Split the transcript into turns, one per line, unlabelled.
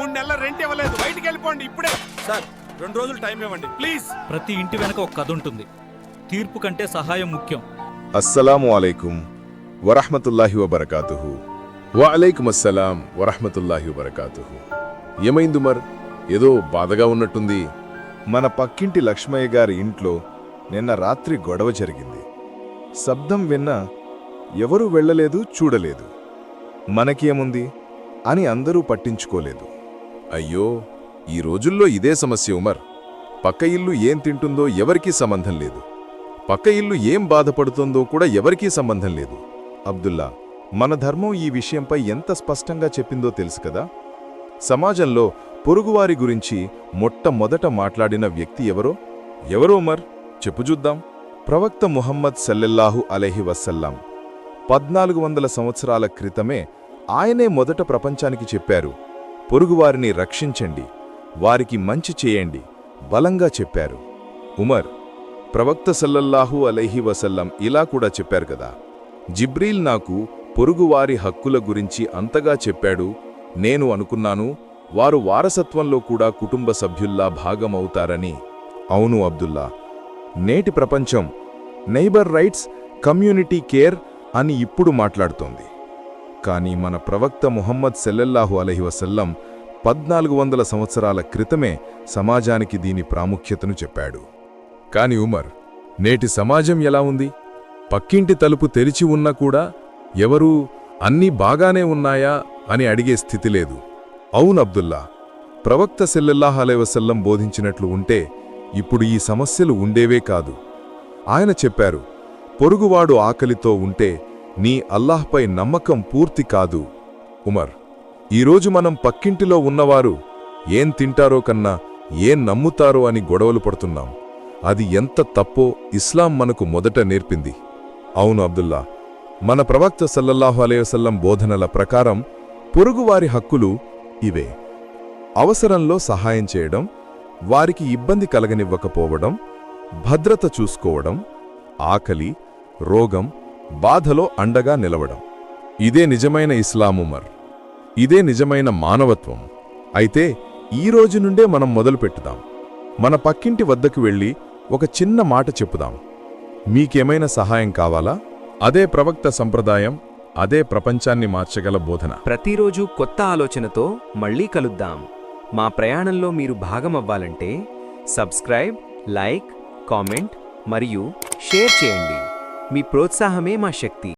మూడు నెలల రెంట్ ఇవ్వలేదు. బయటికి వెళ్ళిపోండి ఇప్పుడే. సార్ రెండు రోజులు టైం ఇవ్వండి. ప్లీజ్.
ప్రతి ఇంటి వెనక ఒక కథ ఉంటుంది. తీర్పు కంటే సహాయం ముఖ్యం.
అస్సలాము అలైకుం వరహమతుల్లాహి వబర్కాతుహు. వఅలైకుం అస్సలాం వరహమతుల్లాహి వబర్కాతుహు. ఏమైంది ఉమర్ ఏదో బాధగా ఉన్నట్టుంది. మన పక్కింటి లక్ష్మయ్య గారి ఇంట్లో నిన్న రాత్రి గొడవ జరిగింది. శబ్దం విన్నా ఎవరూ వెళ్ళలేదు చూడలేదు. మనకేముంది అని అందరూ పట్టించుకోలేదు. అయ్యో ఈ రోజుల్లో ఇదే సమస్య ఉమర్. పక్క ఇల్లు ఏం తింటుందో ఎవరికీ సంబంధం లేదు. పక్క ఇల్లు ఏం బాధపడుతుందో కూడా ఎవరికీ సంబంధం లేదు. అబ్దుల్లా మన ధర్మం ఈ విషయంపై ఎంత స్పష్టంగా చెప్పిందో తెలుసు కదా? సమాజంలో పొరుగువారి గురించి మొట్టమొదట మాట్లాడిన వ్యక్తి ఎవరో? ఎవరో ఉమర్? చెప్పు చూద్దాం. ప్రవక్త ముహమ్మద్ సల్లెల్లాహు అలహి వసల్లాం. పద్నాలుగు వందల సంవత్సరాల క్రితమే ఆయనే మొదట ప్రపంచానికి చెప్పారు. పొరుగువారిని రక్షించండి వారికి మంచి చేయండి బలంగా చెప్పారు. ఉమర్ ప్రవక్త సల్లల్లాహు అలైహి వసల్లం ఇలా కూడా చెప్పారు కదా జిబ్రీల్ నాకు పొరుగువారి హక్కుల గురించి అంతగా చెప్పాడు నేను అనుకున్నాను వారు వారసత్వంలో కూడా కుటుంబ సభ్యుల్లా భాగమవుతారని. అవును అబ్దుల్లా నేటి ప్రపంచం నైబర్ రైట్స్ కమ్యూనిటీ కేర్ అని ఇప్పుడు మాట్లాడుతోంది. కానీ మన ప్రవక్త ముహమ్మద్ సెల్లల్లాహు అలహి వసల్లం పద్నాలుగు వందల సంవత్సరాల క్రితమే సమాజానికి దీని ప్రాముఖ్యతను చెప్పాడు. కాని ఉమర్ నేటి సమాజం ఎలా ఉంది? పక్కింటి తలుపు తెరిచి ఉన్నా కూడా ఎవరూ అన్నీ బాగానే ఉన్నాయా అని అడిగే స్థితి లేదు. అవును అబ్దుల్లా ప్రవక్త సెల్లల్లాహ్ అలైవసల్లం బోధించినట్లు ఉంటే ఇప్పుడు ఈ సమస్యలు ఉండేవే కాదు. ఆయన చెప్పారు పొరుగువాడు ఆకలితో ఉంటే నీ అల్లాహ్పై నమ్మకం పూర్తి కాదు. ఉమర్ ఈరోజు మనం పక్కింటిలో ఉన్నవారు ఏం తింటారో కన్నా ఏం నమ్ముతారో అని గొడవలు పడుతున్నాం. అది ఎంత తప్పో ఇస్లాం మనకు మొదట నేర్పింది. అవును అబ్దుల్లా మన ప్రవక్త సల్లల్లాహు అలైవసల్లం బోధనల ప్రకారం పొరుగువారి హక్కులు ఇవే. అవసరంలో సహాయం చేయడం వారికి ఇబ్బంది కలగనివ్వకపోవడం భద్రత చూసుకోవడం ఆకలి రోగం బాధలో అండగా నిలవడం. ఇదే నిజమైన ఇస్లాముమర్ ఇదే నిజమైన మానవత్వం. అయితే ఈ రోజు నుండే మనం మొదలుపెట్టుదాం మన పక్కింటి వద్దకు వెళ్ళి ఒక చిన్న మాట చెప్పుదాం. మీకేమైనా సహాయం కావాలా? అదే ప్రవక్త సంప్రదాయం అదే ప్రపంచాన్ని మార్చగల బోధన.
ప్రతిరోజు కొత్త ఆలోచనతో మళ్ళీ కలుద్దాం. మా ప్రయాణంలో మీరు భాగమవ్వాలంటే సబ్స్క్రైబ్ లైక్ కామెంట్ మరియు షేర్ చేయండి. మీ ప్రోత్సాహమే మా శక్తి.